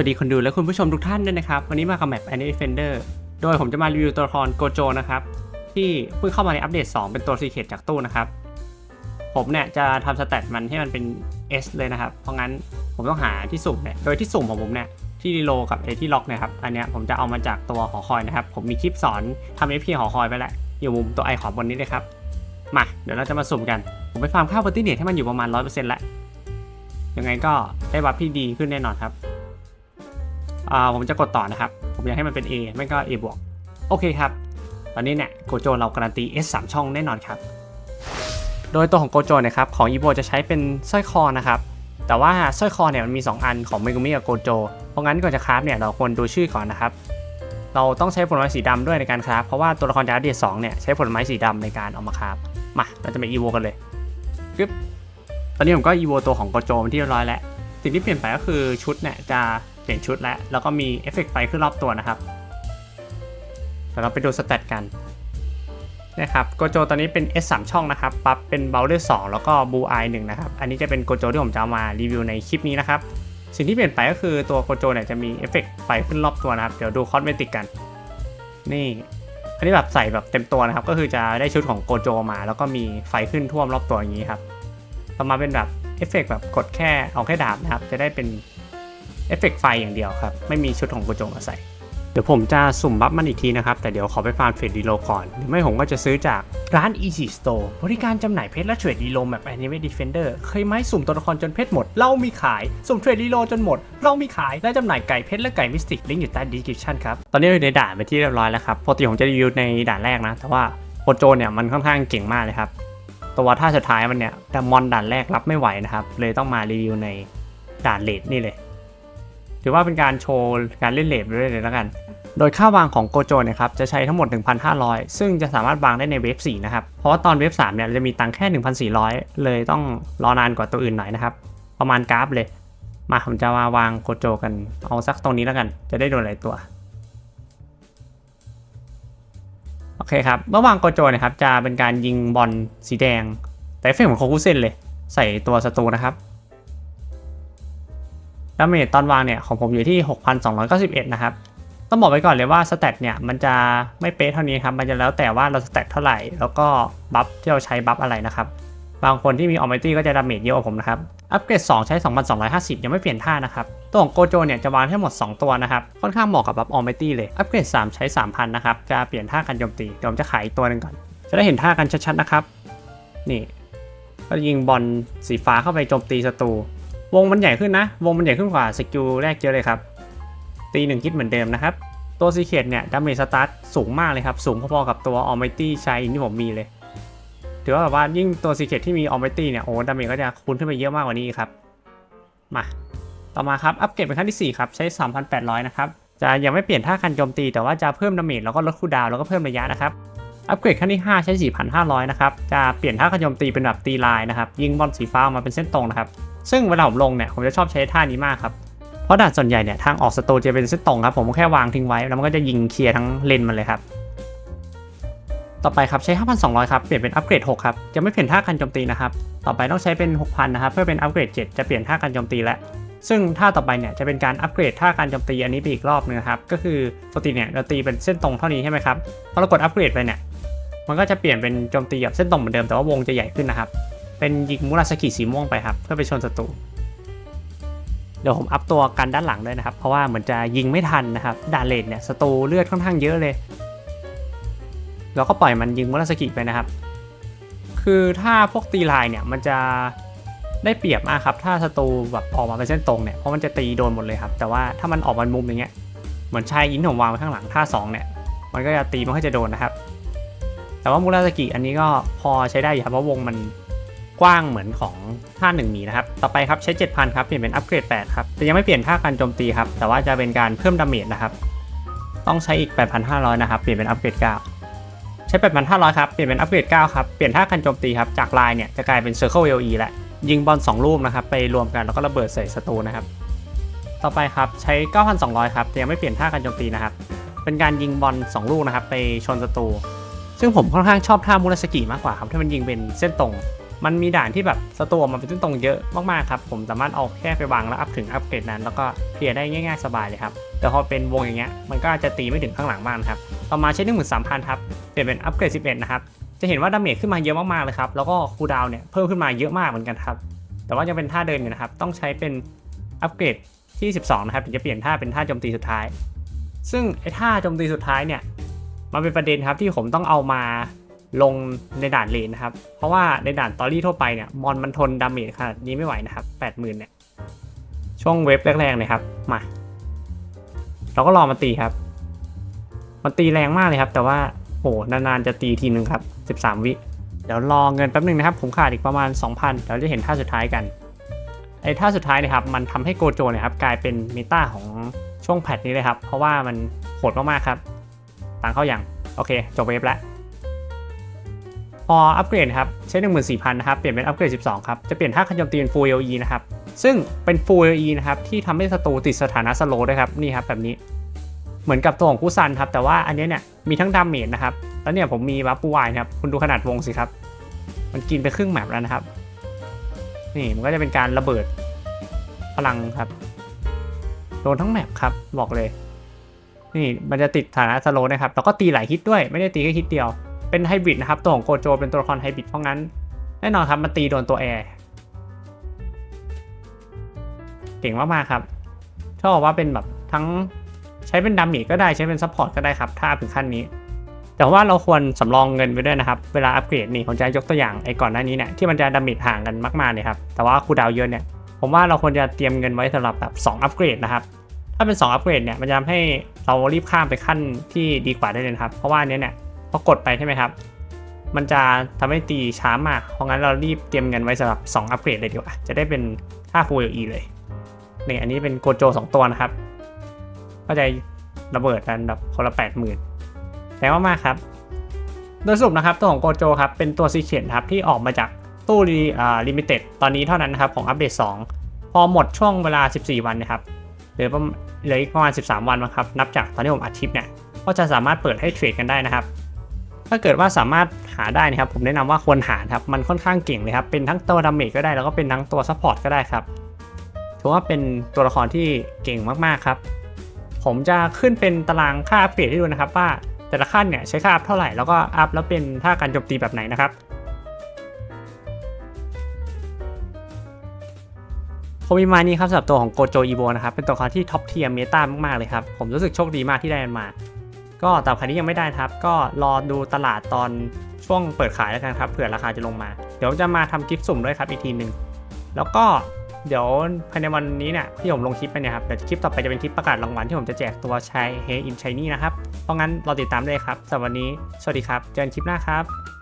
วัสดีคนดูและคุณผู้ชมทุกท่านด้วยนะครับ วันนี้มากับแมป a n i Defender โดยผมจะมารีวิวตัวละครโกโจนะครับ ที่เพิ่งเข้ามาในอัปเดต 2 เป็นตัวซีเคทจากตู้นะครับ ผมเนี่ยจะทำสแตทมันให้มันเป็น S เลยนะครับ เพราะงั้นผมต้องหาที่สุ่มเนี่ย โดยที่สุ่มของผมเนี่ยที่รีโลกับไอที่ล็อกเนี่ยครับ อันเนี้ยผมจะเอามาจากตัวหอคอยนะครับ ผมมีคลิปสอนทำ FP หอคอยไปแล้ว อยู่มุมตัวไอขวาบนนี้เลยครับ มา เดี๋ยวเราจะมาสุ่มกัน ผมไปฟาร์มข้าวปาร์ตี้เนทให้มันอยู่ประมาณ100%แล้วยังไงก็ได้บัฟที่ดีขึ้นแน่นอนครับ ผมจะกดต่อนะครับ ผมอยากให้มันเป็น A ไม่ก็ A บวกโอเคครับ ตอนนี้เนี่ยโกโจเราการันตี S 3ช่องแน่นอนครับ โดยตัวของโกโจนี่ยครับของอีโบจะใช้เป็นสร้อยคอนะครับ แต่ว่าสร้อยคอเนี่ยมันมี 2 อันของเมกุมิกับโกโจ เพราะงั้นก่อนจะคราฟเนี่ยเราควรดูชื่อก่อนนะครับ เราต้องใช้ผลไม้สีดำด้วยในการคราฟเพราะว่าตัวละครจากอัปเดต2เนี่ยใช้ผลไม้สีดำในการเอามาคราฟมาเราจะมาอีโวกันเลยกึ๊บตอนนี้ผมก็อีโวตัวของโกโจเป็นที่เรียบร้อยแล้วสิ่งที่เปลี่ยนไปก็คือชุดเนี่ยจะ ลี่ยนชุดแล้วแล้วก็มีเอฟเฟกต์ไฟขึ้นรอบตัวนะครับเดี๋ยวเราไปดูสเตตกันนะครับโกโจตอนนี้เป็น S 3ช่องนะครับปรับเป็นเบลเลอร์2แล้วก็บูไอหนึ่งนะครับ อันนี้จะเป็นโกโจที่ผมจะเอามารีวิวในคลิปนี้นะครับ สิ่งที่เปลี่ยนไปก็คือตัวโกโจเนี่ยจะมีเอฟเฟกต์ไฟขึ้นรอบตัวนะครับ เดี๋ยวดูคอสเมติกกัน นี่ อันนี้แบบใส่แบบเต็มตัวนะครับ ก็คือจะได้ชุดของโกโจมา แล้วก็มีไฟขึ้นท่วมรอบตัวอย่างนี้ครับต่อมาเป็นแบบเอฟเฟกต์แบบกดแค่เอาแค่ดาบนะครับ จะได้เป็น เอฟเฟกต์ไฟอย่างเดียวครับ ไม่มีชุดของโกโจมาใส่ เดี๋ยวผมจะสุ่มบัฟมันอีกทีนะครับ แต่เดี๋ยวขอไปฟาร์มเทรดดีโลก่อน หรือไม่ผมก็จะซื้อจากร้าน Easy Store บริการจำหน่ายเพชรและเทรดดีโลแบบ Anime Defender เคยไหมสุ่มตัวละครจนเพชรหมด เรามีขาย สุ่มเทรดดีโลจนหมด เรามีขาย และจำหน่ายไก่เพชรและไก่มิสติก ลิงก์อยู่ใต้ description ครับ ตอนนี้อยู่ในด่านไปที่เรียบร้อยแล้วครับ ปกติผมจะรีวิวในด่านแรกนะ แต่ว่าโกโจเนี่ยมันค่อนข้างเก่งมากเลยครับ ตัวท่าสุดท้ายมันเนี่ยดัมมอนด่านแรกรับไม่ไหวนะครับ เลยต้องมารีวิวในด่านเลดนี่เลย ถือว่าเป็นการโชว์การเล่นเลดไปด้วยเลยแล้วกัน โดยค่าวางของโกโจนี่ยครับจะใช้ทั้งหมด 1,500 ซึ่งจะสามารถวางได้ในเวฟ4นะครับ เพราะว่าตอนเวฟ3เนี่ยจะมีตังค์แค่ 1,400 เลยต้องรอนานกว่าตัวอื่นหน่อยนะครับ ประมาณกราฟเลย มาผมจะมาวางโกโจกัน เอาสักตรงนี้แล้วกัน จะได้โดนหลายตัวโอเคครับ เมื่อวางโกโจนะครับจะเป็นการยิงบอลสีแดง แต่เฟเฟกต์เหมือนโคคุเซนเลย ใส่ตัวศัตรูนะครับ ดาเมจตอนวางเนี่ยของผมอยู่ที่ 6,291 นะครับ ต้องบอกไว้ก่อนเลยว่าสเตตเนี่ยมันจะไม่เป๊ะเท่านี้ครับ มันจะแล้วแต่ว่าเราสเตตเท่าไหร่ แล้วก็บัฟที่เราใช้บัฟอะไรนะครับ บางคนที่มีออม i ตี้ก็จะดาเมจเยอะกว่าผมนะครับ อัปเกรด 2 ใช้ 2,250 ยังไม่เปลี่ยนท่านะครับ ตัวของโกโจเนี่ยจะวางทั้งหมด 2 ตัวนะครับ ค่อนข้างเหมาะกับบัฟออม i ตี้เลย อัปเกรด 3 ใช้ 3,000 นะครับ จะเปลี่ยนท่าการโจมตีเดี๋ยวผมจะขายอีกตัวหนึ่งก่อน จะได้เห็นท่ากันชัดๆนะครับ นี่ ก็ยิงบอลสีฟ้าเข้าไปโจมตีศัตรู วงมันใหญ่ขึ้นนะ วงมันใหญ่ขึ้นกว่าสกิลแรกเยอะเลยครับ ตีหนึ่งคิดเหมือนเดิมนะครับ ตัวซีเคดเนี่ยดาเมจสตาร์ทสูงมากเลยครับ สูงพอๆกับตัวออม i ตี้ชายอินที่ผมมีเลย ถือว่าแบบว่ายิ่งตัวซีเคดที่มีออม i ตี้เนี่ยโอ้ดาเมจก็จะคูณขึ้นไปเยอะมากกว่านี้ครับ มา ต่อมาครับ อัปเกรดเป็นขั้นที่ 4 ครับ ใช้ 3,800 นะครับ จะยังไม่เปลี่ยนท่าการโจมตี แต่ว่าจะเพิ่มดาเมจแล้วก็ลดคูดาวแล้วก็เพิ่มระยะนะครับ อัปเกรดขั้นที่ 5 ใช้ 4,500 นะครับ จะเปลี่ยนท่าการโจมตีเป็นแบบตีลายนะครับ ยิงบอลสีฟ้ามาเป็นเส้นตรงนะครับ ซึ่งเวลาผมลงเนี่ยผมจะชอบใช้ท่านี้มากครับ เพราะด่านส่วนใหญ่เนี่ยทางออกสตูจะเป็นเส้นตรงครับ ผมแค่วางทิ้งไว้แล้วมันก็จะยิงเคลียร์ทั้งเลนมันเลยครับ ต่อไปครับใช้ 5,200 ครับ เปลี่ยนเป็นอัปเกรด 6 ครับ จะไม่เปลี่ยนท่าการโจมตีนะครับ ต่อไปต้องใช้เป็น 6,000 นะครับ เพื่อเป็นอัปเกรด 7 จะเปลี่ยนท่าการโจมตีแล้วซึ่งท่าต่อไปเนี่ยจะเป็นการอัปเกรดท่าการโจมตีอันนี้ไปอีกรอบนึงครับ ก็คือปกติเนี่ยเราตีเป็นเส้นตรงเท่านี้ใช่ไหมครับพอเรากดอัปเกรดไปเนี่ยมันก็จะเปลี่ยนเป็นโจมตีแบบเส้นตรงเหมือนเดิมแต่ว่าวงจะใหญ่ขึ้นนะครับ เป็นยิงมุราสกิสีม่วงไปครับ เพื่อไปชนศัตรูเดี๋ยวผมอัพตัวกันด้านหลังด้วยนะครับ เพราะว่าเหมือนจะยิงไม่ทันนะครับดาเลนเนี่ยศัตรูเลือดค่อนข้างเยอะเลยเราก็ปล่อยมันยิงมุราสกิไปนะครับ คือถ้าพวกตีลายเนี่ยมันจะได้เปรียบมากครับ ถ้าศัตรูแบบออกมาเป็นเส้นตรงเนี่ยเพราะมันจะตีโดนหมดเลยครับ แต่ว่าถ้ามันออกมามุมอย่างเงี้ยเหมือนชายยินผมวางไว้ข้างหลังท่าสองเนี่ยมันก็จะตีมันก็จะโดนนะครับ แต่ว่ามุราสกิอันนี้ก็พอใช้ได้อยู่ครับเพราะวงมัน กว้างเหมือนของท่าหนึ่งมีนะครับ ต่อไปครับใช้ 7,000 ครับ เปลี่ยนเป็นอัปเกรด 8 ครับ แต่ยังไม่เปลี่ยนท่าการโจมตีครับ แต่ว่าจะเป็นการเพิ่มดาเมจนะครับ ต้องใช้อีก 8,500 นะครับ เปลี่ยนเป็นอัปเกรด 9 ใช้ 8,500 ครับ เปลี่ยนเป็นอัปเกรด 9 ครับ เปลี่ยนท่าการโจมตีครับ จากลายเนี่ยจะกลายเป็น Circle LE แหละ ยิงบอล 2 ลูกนะครับ ไปรวมกันแล้วก็ระเบิดใส่ศัตรูนะครับ ต่อไปครับใช้ 9,200 ครับ แต่ยังไม่เปลี่ยนท่าการโจมตีนะครับ เป็นการยิงบอล 2 ลูกนะครับ ไปชนศัตรู ซึ่งผมค่อนข้างชอบท่ามุราสกิมากกว่าครับ ถ้ามันยิงเป็นเส้นตรง มันมีด่านที่แบบสตัวมันเป็นตรงเยอะมากๆครับ ผมสามารถเอาแค่ไปวางแล้วอัพถึงอัพเกรดนั้น แล้วก็เคลียร์ได้ง่ายๆสบายเลยครับ แต่พอเป็นวงอย่างเงี้ยมันก็จะตีไม่ถึงข้างหลังบ้างนะครับ ต่อมาใช้หนึ่งหมื่นสามพันครับเปลี่ยนเป็นอัพเกรด11นะครับ จะเห็นว่าดาเมจขึ้นมาเยอะมากๆเลยครับ แล้วก็คูดาวเนี่ยเพิ่มขึ้นมาเยอะมากเหมือนกันครับ แต่ว่ายังเป็นท่าเดินอยู่นะครับ ต้องใช้เป็นอัปเกรดที่12นะครับถึงจะเปลี่ยนท่าเป็นท่าโจมตีสุดท้าย ซึ่งไอ้ท่าโจมตีสุดท้ายเนี่ยมันเป็นประเด็นครับที่ผมต้องเอามา ลงในด่านเลนนะครับ เพราะว่าในด่านตอรี่ทั่วไปเนี่ยมอนมันทนดาเมจขนาดนี้ไม่ไหวนะครับ80,000เนี่ยช่วงเว็บแรกๆเลยครับมา เราก็รอมาตีครับ มันตีแรงมากเลยครับ แต่ว่าโหนานๆจะตีทีนึงครับ13วิเดี๋ยวรอเงินแป๊บนึงนะครับ ผมขาดอีกประมาณ 2,000เดี๋ยวจะเห็นท่าสุดท้ายกันไอ้ท่าสุดท้ายเนะครับมันทำให้โกโจเนี่ยครับกลายเป็นเมตาของช่วงแพทนี้เลยครับ เพราะว่ามันโหดมากๆครับตังเข้าอย่าง โอเค จบเวฟแล้ว พออัปเกรดครับใช้ 14,000นะครับเปลี่ยนเป็นอัปเกรด 12 ครับจะเปลี่ยนท่าคันโจมตีเป็น Full AOE นะครับซึ่งเป็น Full AOE นะครับที่ทำให้ศัตรูติดสถานะสโลว์ด้วยครับนี่ครับแบบนี้เหมือนกับตัวของคูซันครับแต่ว่าอันเนี้ยเนี่ยมีทั้งดาเมจนะครับแล้วเนี่ยผมมีวัปปูวายนะครับคุณดูขนาดวงสิครับ มันกินไปครึ่งแมปแล้วนะครับ นี่มันก็จะเป็นการระเบิดพลังครับโดนทั้งแมปครับบอกเลย นี่มันจะติดฐานะสโลว์นะครับแล้วก็ตีหลายฮิตด้วยไม่ได้ตีแค่ฮิตเดียว เป็นไฮบริดนะครับ ตัวของโกโจเป็นตัวละครไฮบริดเพราะงั้น แน่นอนครับมันตีโดนตัวแอร์เก่งมากๆครับชอบว่าเป็นแบบทั้งใช้เป็นดาเมจก็ได้ใช้เป็นซัพพอร์ตก็ได้ครับ ถ้าถึงขั้นนี้ แต่ว่าเราควรสำรองเงินไว้ด้วยนะครับ เวลาอัปเกรดนี่ผมจะยกตัวอย่างไอ้ก่อนหน้านี้เนี่ยที่มันจะดาเมจห่างกันมากๆเลยครับ แต่ว่าคูดาวเยอะเนี่ยผมว่าเราควรจะเตรียมเงินไว้สำหรับแบบ2อัปเกรดนะครับ ถ้าเป็น 2 อัปเกรดเนี่ยมันจะทำให้เรารีบข้ามไปขั้นที่ดีกว่าได้เลยครับ เพราะว่าเนี้ยเนี่ย พอกดไปใช่ไหมครับ มันจะทำให้ตีช้ามาก เพราะงั้นเรารีบเตรียมเงินไว้สำหรับ2อัปเกรดเลยดีกว่า จะได้เป็นค่า Full LE เลยนี่อันนี้เป็นโกโจ 2 ตัวนะครับ ก็จะระเบิดกันแบบคนละ 80,000แรงมากๆครับ โดยสรุปนะครับตัวของโกโจครับเป็นตัวซีเ e นครับที่ออกมาจากตู้รีอ่าลิมิเต็ดตอนนี้เท่านั้นนะครับของอัปเดต 2 พอหมดช่วงเวลา 14 วันนะครับเหลือประมาณเหลืออีกประมาณ 13 วันนะครับ นับจากตอนที่ผมอัดคลิปเนี่ย ก็จะสามารถเปิดให้เทรดกันได้นะครับ ถ้าเกิดว่าสามารถหาได้นะครับผมแนะนำว่าควรหาครับมันค่อนข้างเก่งเลยครับเป็นทั้งตัวดาเมจก็ได้แล้วก็เป็นทั้งตัวซัพพอร์ตก็ได้ครับถือว่าเป็นตัวละครที่เก่งมากๆครับ ผมจะขึ้นเป็นตารางค่าอัปเกรดให้ดูนะครับ ว่าแต่ละขั้นเนี่ยใช้ค่าอัพเท่าไหร่แล้วก็อัพแล้วเป็นท่าการโจมตีแบบไหนนะครับผมมีมานี้ครับสำหรับตัวของโกโจอีโบนะครับเป็นตัวละครที่ท็อปเทียร์เมตามากๆเลยครับผมรู้สึกโชคดีมากที่ได้มันมา ก็แต่ใครที่ยังไม่ได้ครับ ก็รอดูตลาดตอนช่วงเปิดขายแล้วกันครับเผื่อราคาจะลงมา เดี๋ยวจะมาทำกิฟต์สุ่มด้วยครับอีกทีหนึ่งแล้วก็เดี๋ยวภายในวันนี้เนี่ยที่ผมลงคลิปไปเนี่ยครับเดี๋ยวคลิปต่อไปจะเป็นคลิปประกาศรางวัลที่ผมจะแจกตัวชายเฮอินชายนี่นะครับเพราะงั้นรอติดตามได้ครับสำหรับวันนี้สวัสดีครับ เจอกันคลิปหน้าครับ